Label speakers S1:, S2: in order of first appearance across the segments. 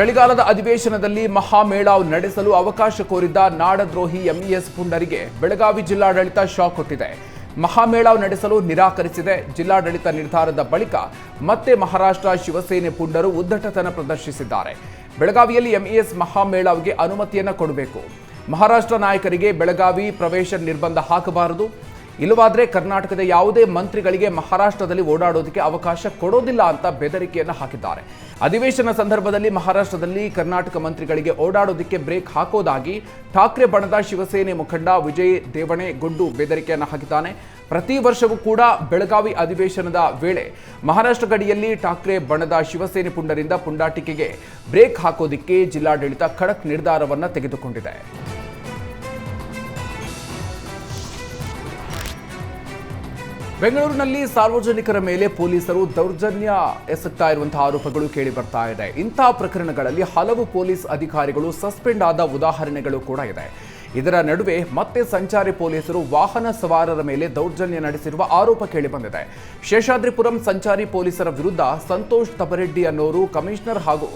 S1: ಚಳಿಗಾಲದ ಅಧಿವೇಶನದಲ್ಲಿ ಮಹಾಮೇಳಾವ್ ನಡೆಸಲು ಅವಕಾಶ ಕೋರಿದ್ದ ನಾಡದ್ರೋಹಿ ಎಂಇಎಸ್ ಪುಂಡರಿಗೆ ಬೆಳಗಾವಿ ಜಿಲ್ಲಾಡಳಿತ ಶಾಕ್ ಕೊಟ್ಟಿದೆ. ಮಹಾಮೇಳಾವ್ ನಡೆಸಲು ನಿರಾಕರಿಸಿದೆ. ಜಿಲ್ಲಾಡಳಿತ ನಿರ್ಧಾರದ ಬಳಿಕ ಮತ್ತೆ ಮಹಾರಾಷ್ಟ್ರ ಶಿವಸೇನೆ ಪುಂಡರು ಉದ್ದಟತನ ಪ್ರದರ್ಶಿಸಿದ್ದಾರೆ. ಬೆಳಗಾವಿಯಲ್ಲಿ ಎಂಇಎಸ್ ಮಹಾಮೇಳಾವ್ಗೆ ಅನುಮತಿಯನ್ನು ಕೊಡಬೇಕು. ಮಹಾರಾಷ್ಟ್ರ ನಾಯಕರಿಗೆ ಬೆಳಗಾವಿ ಪ್ರವೇಶ ನಿರ್ಬಂಧ ಹಾಕಬಾರದು. ಇಲ್ಲವಾದ್ರೆ ಕರ್ನಾಟಕದ ಯಾವುದೇ ಮಂತ್ರಿಗಳಿಗೆ ಮಹಾರಾಷ್ಟ್ರದಲ್ಲಿ ಓಡಾಡೋದಕ್ಕೆ ಅವಕಾಶ ಕೊಡೋದಿಲ್ಲ ಅಂತ ಬೆದರಿಕೆಯನ್ನು ಹಾಕಿದ್ದಾರೆ. ಅಧಿವೇಶನ ಸಂದರ್ಭದಲ್ಲಿ ಮಹಾರಾಷ್ಟ್ರದಲ್ಲಿ ಕರ್ನಾಟಕ ಮಂತ್ರಿಗಳಿಗೆ ಓಡಾಡೋದಕ್ಕೆ ಬ್ರೇಕ್ ಹಾಕೋದಾಗಿ ಠಾಕ್ರೆ ಬಣದ ಶಿವಸೇನೆ ಮುಖಂಡ ವಿಜಯ್ ದೇವಣೆ ಗುಂಡು ಬೆದರಿಕೆಯನ್ನು ಹಾಕಿದ್ದಾನೆ. ಪ್ರತಿ ವರ್ಷವೂ ಕೂಡ ಬೆಳಗಾವಿ ಅಧಿವೇಶನದ ವೇಳೆ ಮಹಾರಾಷ್ಟ್ರ ಗಡಿಯಲ್ಲಿ ಠಾಕ್ರೆ ಬಣದ ಶಿವಸೇನೆ ಪುಂಡರಿಂದ ಪುಂಡಾಟಿಕೆಗೆ ಬ್ರೇಕ್ ಹಾಕೋದಿಕ್ಕೆ ಜಿಲ್ಲಾಡಳಿತ ಖಡಕ್ ನಿರ್ಧಾರವನ್ನು ತೆಗೆದುಕೊಂಡಿದೆ. ಬೆಂಗಳೂರಿನಲ್ಲಿ ಸಾರ್ವಜನಿಕರ ಮೇಲೆ ಪೊಲೀಸರು ದೌರ್ಜನ್ಯ ಎಸಗ್ತಾ ಇರುವಂತಹ ಆರೋಪಗಳು ಕೇಳಿ ಬರ್ತಾ ಇದೆ. ಇಂತಹ ಪ್ರಕರಣಗಳಲ್ಲಿ ಹಲವು ಪೊಲೀಸ್ ಅಧಿಕಾರಿಗಳು ಸಸ್ಪೆಂಡ್ ಆದ ಉದಾಹರಣೆಗಳು ಕೂಡ ಇದೆ. ಇದರ ನಡುವೆ ಮತ್ತೆ ಸಂಚಾರಿ ಪೊಲೀಸರು ವಾಹನ ಸವಾರರ ಮೇಲೆ ದೌರ್ಜನ್ಯ ನಡೆಸಿರುವ ಆರೋಪ ಕೇಳಿಬಂದಿದೆ. ಶೇಷಾದ್ರಿಪುರಂ ಸಂಚಾರಿ ಪೊಲೀಸರ ವಿರುದ್ಧ ಸಂತೋಷ್ ತಬರೆಡ್ಡಿ ಅನ್ನೋರು ಕಮಿಷನರ್ ಹಾಗೂ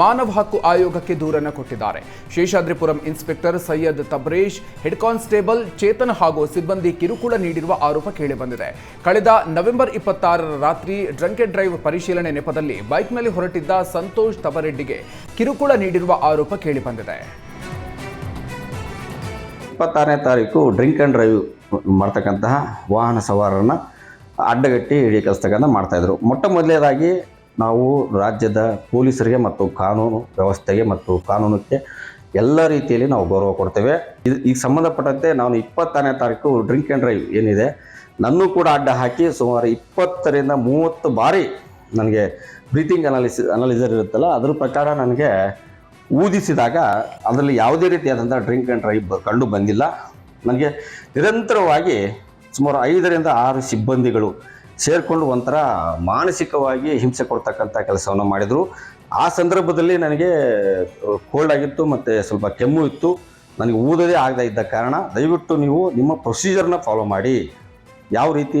S1: ಮಾನವ ಹಕ್ಕು ಆಯೋಗಕ್ಕೆ ದೂರನ್ನು ಕೊಟ್ಟಿದ್ದಾರೆ. Seshadripuram inspector Syed Tabresh, head constable Chetan ಹಾಗೂ ಸಿಬ್ಬಂದಿ ಕಿರುಕುಳ ನೀಡಿರುವ ಆರೋಪ ಕೇಳಿಬಂದಿದೆ. ಕಳೆದ ನವೆಂಬರ್ ಇಪ್ಪತ್ತಾರರ ರಾತ್ರಿ ಡ್ರಂಕ್ ಡ್ರೈವ್ ಪರಿಶೀಲನೆ ನೆಪದಲ್ಲಿ ಬೈಕ್ನಲ್ಲಿ ಹೊರಟಿದ್ದ ಸಂತೋಷ್ ತಬರೆಡ್ಡಿಗೆ ಕಿರುಕುಳ ನೀಡಿರುವ ಆರೋಪ ಕೇಳಿಬಂದಿದೆ.
S2: ಇಪ್ಪತ್ತಾರನೇ ತಾರೀಕು ಡ್ರಿಂಕ್ ಆ್ಯಂಡ್ ಡ್ರೈವ್ ಮಾಡ್ತಕ್ಕಂತಹ ವಾಹನ ಸವಾರರನ್ನ ಅಡ್ಡಗಟ್ಟಿ ಹಿಡಿಯಕಸ್ತಕ್ಕಂಥ ಮಾಡ್ತಾಯಿದ್ರು ಮೊಟ್ಟ ಮೊದಲನೇದಾಗಿ ನಾವು ರಾಜ್ಯದ ಪೊಲೀಸರಿಗೆ ಮತ್ತು ಕಾನೂನು ವ್ಯವಸ್ಥೆಗೆ ಮತ್ತು ಕಾನೂನಕ್ಕೆ ಎಲ್ಲ ರೀತಿಯಲ್ಲಿ ನಾವು ಗೌರವ ಕೊಡ್ತೇವೆ. ಇದು ಈಗ ಸಂಬಂಧಪಟ್ಟಂತೆ ನಾನು ಇಪ್ಪತ್ತಾರನೇ ತಾರೀಕು ಡ್ರಿಂಕ್ ಆ್ಯಂಡ್ ಡ್ರೈವ್ ಏನಿದೆ, ನನ್ನೂ ಕೂಡ ಅಡ್ಡ ಹಾಕಿ ಸುಮಾರು ಇಪ್ಪತ್ತರಿಂದ ಮೂವತ್ತು ಬಾರಿ ನನಗೆ ಬ್ರೀತಿಂಗ್ ಅನಾಲಿಸಿ, ಅನಾಲಿಸರ್ ಇರುತ್ತಲ್ಲ, ಅದ್ರ ಪ್ರಕಾರ ನನಗೆ ಊದಿಸಿದಾಗ ಅದರಲ್ಲಿ ಯಾವುದೇ ರೀತಿಯಾದಂಥ ಡ್ರಿಂಕ್ ಆ್ಯಂಡ್ ಡ್ರೈವ್ ಕಂಡು ಬಂದಿಲ್ಲ. ನನಗೆ ನಿರಂತರವಾಗಿ ಸುಮಾರು ಐದರಿಂದ ಆರು ಸಿಬ್ಬಂದಿಗಳು ಸೇರಿಕೊಂಡು ಒಂಥರ ಮಾನಸಿಕವಾಗಿ ಹಿಂಸೆ ಕೊಡ್ತಕ್ಕಂಥ ಕೆಲಸವನ್ನು ಮಾಡಿದರು. ಆ ಸಂದರ್ಭದಲ್ಲಿ ನನಗೆ ಕೋಲ್ಡ್ ಆಗಿತ್ತು ಮತ್ತು ಸ್ವಲ್ಪ ಕೆಮ್ಮು ಇತ್ತು. ನನಗೆ ಊದದೇ ಆಗದೇ ಇದ್ದ ಕಾರಣ ದಯವಿಟ್ಟು ನೀವು ನಿಮ್ಮ ಪ್ರೊಸೀಜರ್ನ ಫಾಲೋ ಮಾಡಿ. ಯಾವ ರೀತಿ